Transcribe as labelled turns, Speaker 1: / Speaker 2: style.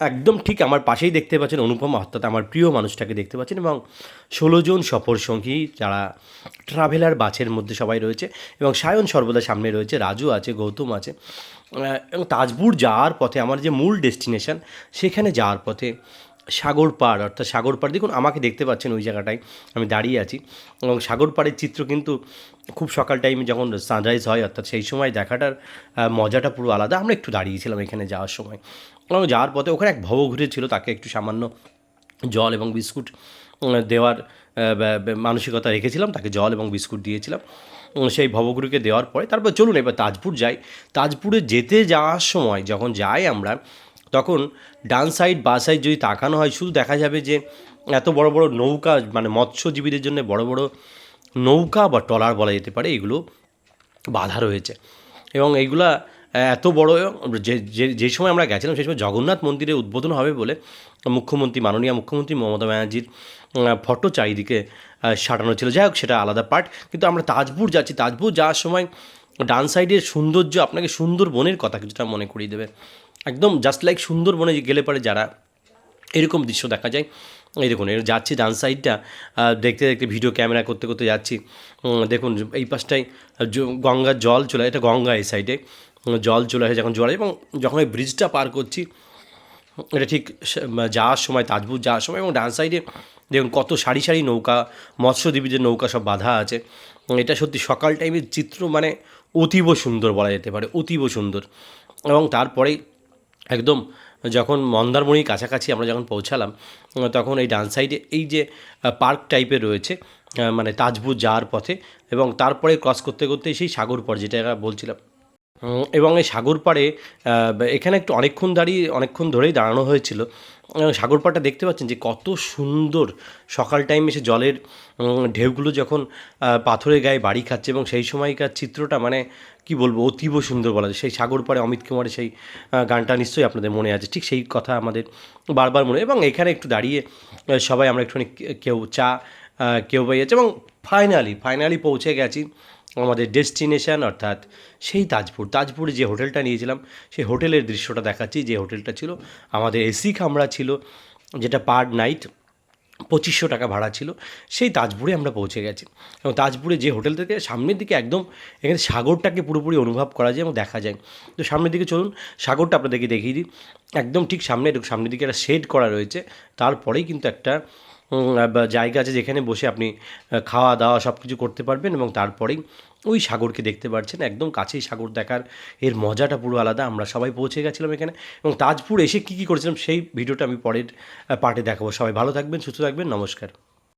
Speaker 1: একদম ঠিক আমার পাশেই দেখতে পাচ্ছেন অনুপমা, অর্থাৎ আমার প্রিয় মানুষটাকে দেখতে পাচ্ছেন এবং ষোলো জন সফর সঙ্গী যারা ট্রাভেলার বাছের মধ্যে সবাই রয়েছে এবং সায়ন সর্বদা সামনে রয়েছে, রাজু আছে, গৌতম আছে এবং তাজপুর যাওয়ার পথে আমার যে মূল ডেস্টিনেশন সেখানে যাওয়ার পথে সাগর পাড়, অর্থাৎ সাগর পাড়, দেখুন আমাকে দেখতে পাচ্ছেন ওই জায়গাটায়, আমি দাঁড়িয়ে আছি। এবং সাগর পাড়ের চিত্র কিন্তু খুব সকাল টাইমে যখন সানরাইজ হয়, অর্থাৎ সেই সময় দেখাটার মজাটা পুরো আলাদা। আমরা একটু দাঁড়িয়েছিলাম এখানে যাওয়ার সময়। এবং যাওয়ার পথে ওখানে এক ভব ঘুরে ছিল তাকে একটু সামান্য জল এবং বিস্কুট দেওয়ার মানসিকতা রেখেছিলাম, তাকে জল এবং বিস্কুট দিয়েছিলাম। সেই ভবগুরুকে দেওয়ার পরে, তারপর চলুন এবার তাজপুর যাই। তাজপুরে যেতে যাওয়ার সময় যখন যাই আমরা তখন ডান সাইড, বা সাইড যদি তাকানো হয়, শুধু দেখা যাবে যে এত বড় বড় নৌকা মানে মৎস্যজীবীদের জন্য বড় বড় নৌকা বা ট্রলার বলা যেতে পারে, এগুলো বাধা রয়েছে। এবং এইগুলা এত বড় যে, যে- সময় আমরা গেছিলাম, সেই সময় জগন্নাথ মন্দিরে উদ্বোধন হবে বলে মুখ্যমন্ত্রী, মাননীয় মুখ্যমন্ত্রী মমতা ব্যানার্জির ফটো চারিদিকে সাঁটানো ছিল। যাই হোক, সেটা আলাদা পার্ট। কিন্তু আমরা তাজপুর যাচ্ছি। তাজপুর যাওয়ার সময় ডান সাইডের সৌন্দর্য আপনাকে সুন্দরবনের কথা কিছুটা মনে করিয়ে দেবে। একদম জাস্ট লাইক সুন্দরবনে গেলে পরে যারা এরকম দৃশ্য দেখা যায়, এই দেখুন, এর যাচ্ছি ডান সাইডটা দেখতে দেখতে ভিডিও ক্যামেরা করতে করতে যাচ্ছি। দেখুন, এই পাশটায় গঙ্গার জল চলে এটা গঙ্গা এই সাইডে জল চলে আসে যখন জল এবং যখন ওই ব্রিজটা পার করছি, এটা ঠিক যাওয়ার সময়, তাজপুর যাওয়ার সময়, এবং ডান সাইডে দেখুন কত সারি সারি নৌকা মৎস্যদ্বীপীদের নৌকা সব বাঁধা আছে। এটা সত্যি সকাল টাইমের চিত্র মানে অতীব সুন্দর বলা যেতে পারে, অতীব সুন্দর। এবং তারপরেই একদম যখন মন্দারমণির কাছাকাছি আমরা যখন পৌঁছালাম, তখন এই ডান সাইডে এই যে পার্ক টাইপের রয়েছে মানে তাজপুর যাওয়ার পথে এবং তারপরে ক্রস করতে করতে সেই সাগর পর যেটা বলছিলাম এবং এই সাগর পাড়ে এখানে একটু অনেকক্ষণ দাঁড়িয়ে, অনেকক্ষণ ধরেই দাঁড়ানো হয়েছিল। সাগর পাড়টা দেখতে পাচ্ছেন যে কত সুন্দর সকাল টাইম এসে জলের ঢেউগুলো যখন পাথরের গায়ে বাড়ি খাচ্ছে এবং সেই সময়কার চিত্রটা মানে কি বলব, অতীব সুন্দর বলা যায়। সেই সাগর পাড়ে অমিত কুমারের সেই গানটা নিশ্চয়ই আপনাদের মনে আছে। ঠিক সেই কথা আমাদের বারবার মনে, এবং এখানে একটু দাঁড়িয়ে সবাই আমরা একটুখানি কেউ চা কেউ পাইয়াছে এবং ফাইনালি ফাইনালি পৌঁছে গেছি। আমাদের ডেস্টিনেশন, অর্থাৎ সেই তাজপুর। তাজপুরে যে হোটেলটা নিয়েছিলাম, সেই হোটেলের দৃশ্যটা দেখাচ্ছি। যে হোটেলটা ছিল, আমাদের এসি কামরা ছিল, যেটা পার নাইট পঁচিশশো টাকা ভাড়া ছিল। সেই তাজপুরে আমরা পৌঁছে গেছি। এবং তাজপুরে যে হোটেল থেকে সামনের দিকে একদম, এখানে সাগরটাকে পুরোপুরি অনুভব করা যায় এবং দেখা যায়। তো সামনের দিকে চলুন, সাগরটা আপনাদেরকে দেখিয়ে দিই। একদম ঠিক সামনে, সামনের দিকে একটা শেড করা রয়েছে। তারপরেই কিন্তু একটা জায়গা আছে যেখানে বসে আপনি খাওয়া দাওয়া সব কিছু করতে পারবেন এবং তারপরেই ওই সাগরকে দেখতে পারছেন। একদম কাছেই সাগর দেখার এর মজাটা পুরো আলাদা। আমরা সবাই পৌঁছে গেছিলাম এখানে এবং তাজপুর এসে কী কী করেছিলাম সেই ভিডিওটা আমি পরের পার্টে দেখাবো। সবাই ভালো থাকবেন, সুস্থ থাকবেন, নমস্কার।